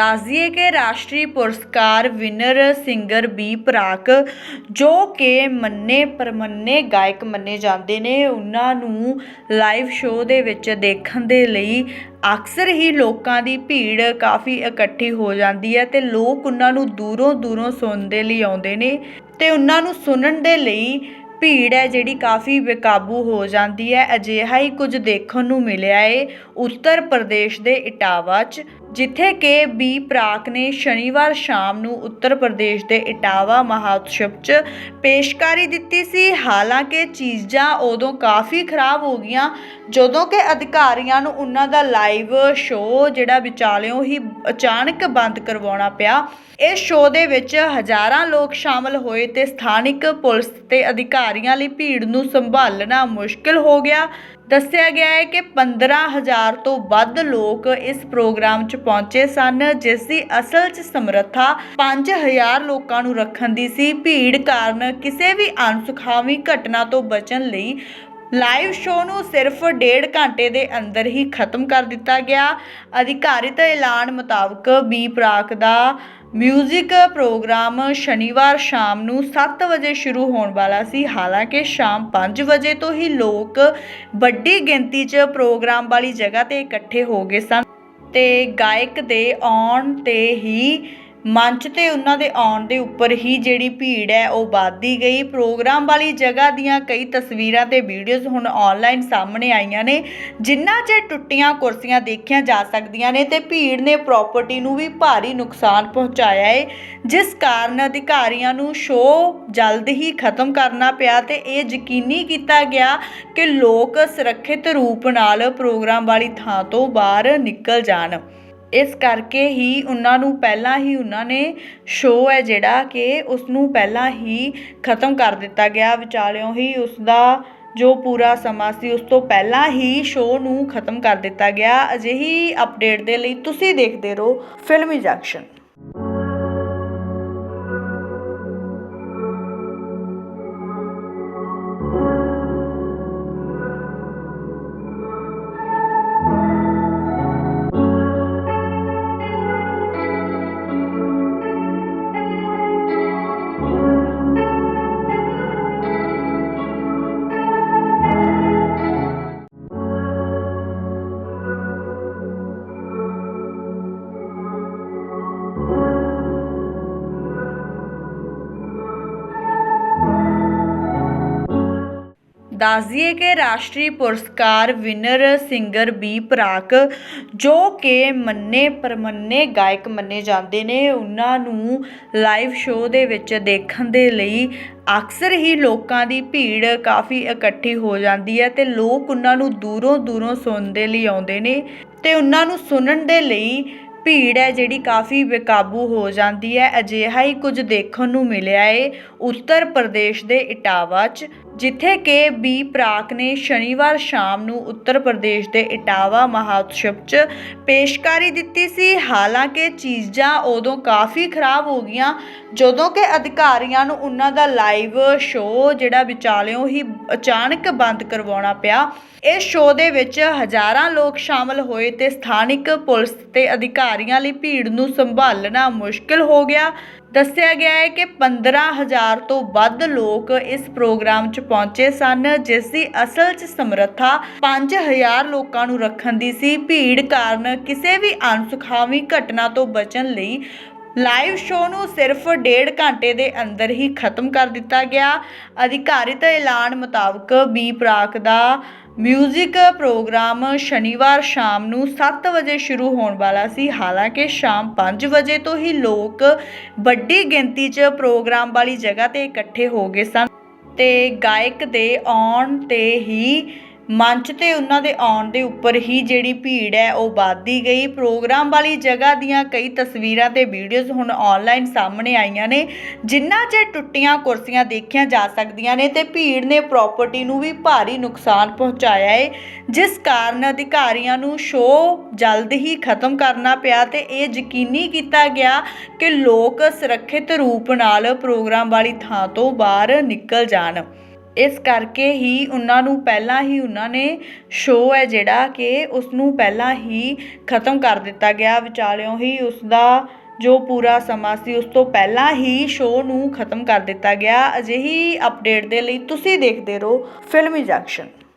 ਦੱਸ ਦਈਏ ਕਿ ਰਾਸ਼ਟਰੀ ਪੁਰਸਕਾਰ ਵਿਨਰ ਸਿੰਗਰ ਬੀ ਪ੍ਰਾਕ, ਜੋ ਕਿ ਮੰਨੇ ਪਰਮੰਨੇ ਗਾਇਕ ਮੰਨੇ ਜਾਂਦੇ ਨੇ, ਉਹਨਾਂ ਨੂੰ ਲਾਈਵ ਸ਼ੋਅ ਦੇ ਵਿੱਚ ਦੇਖਣ ਦੇ ਲਈ ਅਕਸਰ ਹੀ ਲੋਕਾਂ ਦੀ ਭੀੜ ਕਾਫੀ ਇਕੱਠੀ ਹੋ ਜਾਂਦੀ ਹੈ ਤੇ ਲੋਕ ਉਹਨਾਂ ਨੂੰ ਦੂਰੋਂ ਦੂਰੋਂ ਸੁਣਨ ਦੇ ਲਈ ਆਉਂਦੇ ਨੇ ਤੇ ਉਹਨਾਂ ਨੂੰ ਸੁਣਨ ਦੇ ਲਈ ਭੀੜ ਹੈ ਜਿਹੜੀ ਕਾਫੀ ਬੇਕਾਬੂ ਹੋ ਜਾਂਦੀ ਹੈ। ਅਜਿਹਾ ਹੀ ਕੁਝ ਦੇਖਣ ਨੂੰ ਮਿਲਿਆ ਏ ਉੱਤਰ ਪ੍ਰਦੇਸ਼ ਦੇ ਇਟਾਵਾ 'ਚ। ਜਿੱਥੇ ਕਿ ਬੀ ਪ੍ਰਾਕ ਨੇ ਸ਼ਨੀਵਾਰ ਸ਼ਾਮ ਨੂੰ ਉੱਤਰ ਪ੍ਰਦੇਸ਼ ਦੇ ਇਟਾਵਾ ਮਹਾਉਤਸਵ 'ਚ ਪੇਸ਼ਕਾਰੀ ਦਿੱਤੀ ਸੀ। ਹਾਲਾਂਕਿ ਚੀਜ਼ਾਂ ਉਦੋਂ ਕਾਫੀ ਖਰਾਬ ਹੋ ਗਈਆਂ, ਜਦੋਂ ਕਿ ਅਧਿਕਾਰੀਆਂ ਨੂੰ ਉਹਨਾਂ ਦਾ ਲਾਈਵ ਸ਼ੋਅ ਜਿਹੜਾ ਵਿਚਾਲਿਓਂ ਹੀ ਅਚਾਨਕ ਬੰਦ ਕਰਵਾਉਣਾ ਪਿਆ। ਇਸ ਸ਼ੋਅ ਦੇ ਵਿੱਚ ਹਜ਼ਾਰਾਂ ਲੋਕ ਸ਼ਾਮਲ ਹੋਏ ਤੇ ਸਥਾਨਿਕ ਪੁਲਿਸ ਤੇ ਅਧਿਕਾਰੀਆਂ ਲਈ ਭੀੜ ਨੂੰ ਸੰਭਾਲਣਾ ਮੁਸ਼ਕਲ ਹੋ ਗਿਆ। ਦੱਸਿਆ ਗਿਆ ਹੈ ਕਿ 15000 ਤੋਂ ਵੱਧ ਲੋਕ ਇਸ ਪ੍ਰੋਗਰਾਮ 'ਚ ਪਹੁੰਚੇ ਸਨ, ਜਿਸ ਦੀ ਅਸਲ 'ਚ ਸਮਰੱਥਾ 5000 ਲੋਕਾਂ ਨੂੰ ਰੱਖਣ ਦੀ ਸੀ। ਭੀੜ ਕਾਰਨ ਕਿਸੇ ਵੀ ਅਣਸੁਖਾਵੀ ਘਟਨਾ ਤੋਂ ਬਚਣ ਲਈ ਲਾਈਵ ਸ਼ੋਅ ਨੂੰ ਸਿਰਫ ਡੇਢ ਘੰਟੇ ਦੇ ਅੰਦਰ ਹੀ ਖਤਮ ਕਰ ਦਿੱਤਾ ਗਿਆ। ਅਧਿਕਾਰਿਤ ਐਲਾਨ ਮੁਤਾਬਕ ਬੀ ਪ੍ਰਾਕ ਦਾ ਮਿਊਜ਼ਿਕ ਪ੍ਰੋਗਰਾਮ ਸ਼ਨੀਵਾਰ ਸ਼ਾਮ ਨੂੰ 7 ਵਜੇ ਸ਼ੁਰੂ ਹੋਣ ਵਾਲਾ ਸੀ। ਹਾਲਾਂਕਿ ਸ਼ਾਮ 5 ਵਜੇ ਤੋਂ ਹੀ ਲੋਕ ਵੱਡੀ ਗਿਣਤੀ 'ਚ ਪ੍ਰੋਗਰਾਮ ਵਾਲੀ ਜਗ੍ਹਾ ਤੇ ਇਕੱਠੇ ਹੋ ਗਏ ਸਨ ਤੇ ਗਾਇਕ ਦੇ ਆਉਣ ਤੇ ਹੀ ਮੰਚ ਤੇ ਉਹਨਾਂ ਦੇ ਆਉਣ ਦੇ ਉੱਪਰ ਹੀ ਜਿਹੜੀ ਭੀੜ ਹੈ, ਉਹ ਵੱਧਦੀ ਗਈ। ਪ੍ਰੋਗਰਾਮ ਵਾਲੀ ਜਗ੍ਹਾ ਦੀਆਂ ਕਈ ਤਸਵੀਰਾਂ ਤੇ ਵੀਡੀਓਜ਼ ਹੁਣ ਆਨਲਾਈਨ ਸਾਹਮਣੇ ਆਈਆਂ ਨੇ ਜਿਨ੍ਹਾਂ 'ਚ ਟੁੱਟੀਆਂ ਕੁਰਸੀਆਂ ਦੇਖੀਆਂ ਜਾ ਸਕਦੀਆਂ ਨੇ ਤੇ ਭੀੜ ਨੇ ਪ੍ਰਾਪਰਟੀ ਨੂੰ ਵੀ ਭਾਰੀ ਨੁਕਸਾਨ ਪਹੁੰਚਾਇਆ ਹੈ ਜਿਸ ਕਾਰਨ ਅਧਿਕਾਰੀਆਂ ਨੂੰ ਸ਼ੋਅ ਜਲਦ ਹੀ ਖਤਮ ਕਰਨਾ ਪਿਆ ਤੇ ਇਹ ਯਕੀਨੀ ਕੀਤਾ ਗਿਆ ਕਿ ਲੋਕ ਸੁਰੱਖਿਅਤ ਰੂਪ ਨਾਲ ਪ੍ਰੋਗਰਾਮ ਵਾਲੀ ਥਾਂ ਤੋਂ ਬਾਹਰ ਨਿਕਲ ਜਾਣ। ਇਸ ਕਰਕੇ ਹੀ ਉਹਨਾਂ ਨੂੰ ਪਹਿਲਾਂ ਹੀ ਉਹਨਾਂ ਨੇ ਸ਼ੋਅ ਹੈ ਜਿਹੜਾ ਕਿ ਉਸ ਨੂੰ ਪਹਿਲਾਂ ਹੀ ਖਤਮ ਕਰ ਦਿੱਤਾ ਗਿਆ। ਵਿਚਾਲਿਓਂ ਹੀ ਉਸ ਦਾ ਜੋ ਪੂਰਾ ਸਮਾਂ ਸੀ, ਉਸ ਤੋਂ ਪਹਿਲਾਂ ਹੀ ਸ਼ੋਅ ਨੂੰ ਖਤਮ ਕਰ ਦਿੱਤਾ ਗਿਆ। ਅਜਿਹੀ ਅਪਡੇਟ ਦੇ ਲਈ ਤੁਸੀਂ ਦੇਖਦੇ ਰਹੋ ਫਿਲਮੀ ਜੰਕਸ਼ਨ ਦੱਸ ਦਈਏ ਕਿ ਰਾਸ਼ਟਰੀ ਪੁਰਸਕਾਰ ਵਿਨਰ ਸਿੰਗਰ ਬੀ ਪ੍ਰਾਕ, ਜੋ ਕਿ ਮੰਨੇ ਪਰਮੰਨੇ ਗਾਇਕ ਮੰਨੇ ਜਾਂਦੇ ਨੇ, ਉਹਨਾਂ ਨੂੰ ਲਾਈਵ ਸ਼ੋਅ ਦੇ ਵਿੱਚ ਦੇਖਣ ਦੇ ਲਈ ਅਕਸਰ ਹੀ ਲੋਕਾਂ ਦੀ ਭੀੜ ਕਾਫੀ ਇਕੱਠੀ ਹੋ ਜਾਂਦੀ ਹੈ ਤੇ ਲੋਕ ਉਹਨਾਂ ਨੂੰ ਦੂਰੋਂ ਦੂਰੋਂ ਸੁਣਨ ਦੇ ਲਈ ਆਉਂਦੇ ਨੇ ਤੇ ਉਹਨਾਂ ਨੂੰ ਸੁਣਨ ਦੇ ਲਈ ਭੀੜ ਹੈ ਜਿਹੜੀ ਕਾਫੀ ਬੇਕਾਬੂ ਹੋ ਜਾਂਦੀ ਹੈ। ਅਜਿਹਾ ਹੀ ਕੁਝ ਦੇਖਣ ਨੂੰ ਮਿਲਿਆ ਏ ਉੱਤਰ ਪ੍ਰਦੇਸ਼ ਦੇ ਇਟਾਵਾ 'ਚ, ਜਿੱਥੇ ਕਿ ਬੀ ਪ੍ਰਾਕ ਨੇ ਸ਼ਨੀਵਾਰ ਸ਼ਾਮ ਨੂੰ ਉੱਤਰ ਪ੍ਰਦੇਸ਼ ਦੇ ਇਟਾਵਾ ਮਹਾਉਤਸਵ 'ਚ ਪੇਸ਼ਕਾਰੀ ਦਿੱਤੀ ਸੀ। ਹਾਲਾਂਕਿ ਚੀਜ਼ਾਂ ਉਦੋਂ ਕਾਫੀ ਖਰਾਬ ਹੋ ਗਈਆਂ, ਜਦੋਂ ਕਿ ਅਧਿਕਾਰੀਆਂ ਨੂੰ ਉਹਨਾਂ ਦਾ ਲਾਈਵ ਸ਼ੋਅ ਜਿਹੜਾ ਵਿਚਾਲਿਓਂ ਹੀ ਅਚਾਨਕ ਬੰਦ ਕਰਵਾਉਣਾ ਪਿਆ। ਇਸ ਸ਼ੋਅ ਦੇ ਵਿੱਚ ਹਜ਼ਾਰਾਂ ਲੋਕ ਸ਼ਾਮਲ ਹੋਏ ਤੇ ਸਥਾਨਕ ਪੁਲਿਸ ਤੇ ਅਧਿਕਾਰੀਆਂ ਲਈ ਭੀੜ ਨੂੰ ਸੰਭਾਲਣਾ ਮੁਸ਼ਕਲ ਹੋ ਗਿਆ। ਦੱਸਿਆ ਗਿਆ ਹੈ ਕਿ 15000 ਤੋਂ ਵੱਧ ਲੋਕ ਇਸ ਪ੍ਰੋਗਰਾਮ 'ਚ ਪਹੁੰਚੇ ਸਨ, ਜਿਸ ਦੀ ਅਸਲ 'ਚ ਸਮਰੱਥਾ 5000 ਲੋਕਾਂ ਨੂੰ ਰੱਖਣ ਦੀ ਸੀ। ਭੀੜ ਕਾਰਨ ਕਿਸੇ ਵੀ ਅਣਸੁਖਾਵੀ ਘਟਨਾ ਤੋਂ ਬਚਣ ਲਈ ਲਾਈਵ ਸ਼ੋਅ ਨੂੰ ਸਿਰਫ ਡੇਢ ਘੰਟੇ ਦੇ ਅੰਦਰ ਹੀ ਖਤਮ ਕਰ ਦਿੱਤਾ ਗਿਆ। ਅਧਿਕਾਰਿਤ ਐਲਾਨ ਮੁਤਾਬਕ ਬੀ ਪ੍ਰਾਕ ਦਾ ਮਿਊਜ਼ਿਕ ਪ੍ਰੋਗਰਾਮ ਸ਼ਨੀਵਾਰ ਸ਼ਾਮ ਨੂੰ 7 ਵਜੇ ਸ਼ੁਰੂ ਹੋਣ ਵਾਲਾ ਸੀ। ਹਾਲਾਂਕਿ ਸ਼ਾਮ 5 ਵਜੇ ਤੋਂ ਹੀ ਲੋਕ ਵੱਡੀ ਗਿਣਤੀ 'ਚ ਪ੍ਰੋਗਰਾਮ ਵਾਲੀ ਜਗ੍ਹਾ ਤੇ ਇਕੱਠੇ ਹੋ ਗਏ ਸਨ ਤੇ ਗਾਇਕ ਦੇ ਆਉਣ ਤੇ ਹੀ ਮੰਚ ਤੇ ਉਹਨਾਂ ਦੇ ਆਉਣ ਦੇ ਉੱਪਰ ਹੀ ਜਿਹੜੀ ਭੀੜ ਹੈ ਉਹ ਵੱਧਦੀ ਗਈ। ਪ੍ਰੋਗਰਾਮ ਵਾਲੀ ਜਗ੍ਹਾ ਦੀਆਂ ਕਈ ਤਸਵੀਰਾਂ ਤੇ ਵੀਡੀਓਜ਼ ਹੁਣ ਆਨਲਾਈਨ ਸਾਹਮਣੇ ਆਈਆਂ ਨੇ ਜਿਨ੍ਹਾਂ 'ਚ ਟੁੱਟੀਆਂ ਕੁਰਸੀਆਂ ਦੇਖੀਆਂ ਜਾ ਸਕਦੀਆਂ ਨੇ ਤੇ ਭੀੜ ਨੇ ਪ੍ਰਾਪਰਟੀ ਨੂੰ ਵੀ ਭਾਰੀ ਨੁਕਸਾਨ ਪਹੁੰਚਾਇਆ ਹੈ ਜਿਸ ਕਾਰਨ ਅਧਿਕਾਰੀਆਂ ਨੂੰ ਸ਼ੋਅ ਜਲਦ ਹੀ ਖਤਮ ਕਰਨਾ ਪਿਆ ਤੇ ਇਹ ਯਕੀਨੀ ਕੀਤਾ ਗਿਆ ਕਿ ਲੋਕ ਸੁਰੱਖਿਅਤ ਰੂਪ ਨਾਲ ਪ੍ਰੋਗਰਾਮ ਵਾਲੀ ਥਾਂ ਤੋਂ ਬਾਹਰ ਨਿਕਲ ਜਾਣ। ਇਸ ਕਰਕੇ ਹੀ ਉਹਨਾਂ ਨੂੰ ਪਹਿਲਾਂ ਹੀ ਉਹਨਾਂ ਨੇ ਸ਼ੋਅ ਹੈ ਜਿਹੜਾ ਕਿ ਉਸ ਨੂੰ ਪਹਿਲਾਂ ਹੀ ਖਤਮ ਕਰ ਦਿੱਤਾ ਗਿਆ। ਵਿਚਾਲਿਓ ਹੀ ਉਸ ਦਾ ਜੋ ਪੂਰਾ ਸਮਾਂ ਸੀ, ਉਸ ਤੋਂ ਪਹਿਲਾਂ ਹੀ ਸ਼ੋਅ ਨੂੰ ਖਤਮ ਕਰ ਦਿੱਤਾ ਗਿਆ। ਅਜਿਹੀ ਅਪਡੇਟ ਦੇ ਲਈ ਤੁਸੀਂ ਦੇਖਦੇ ਰਹੋ ਫਿਲਮੀ ਜੰਕਸ਼ਨ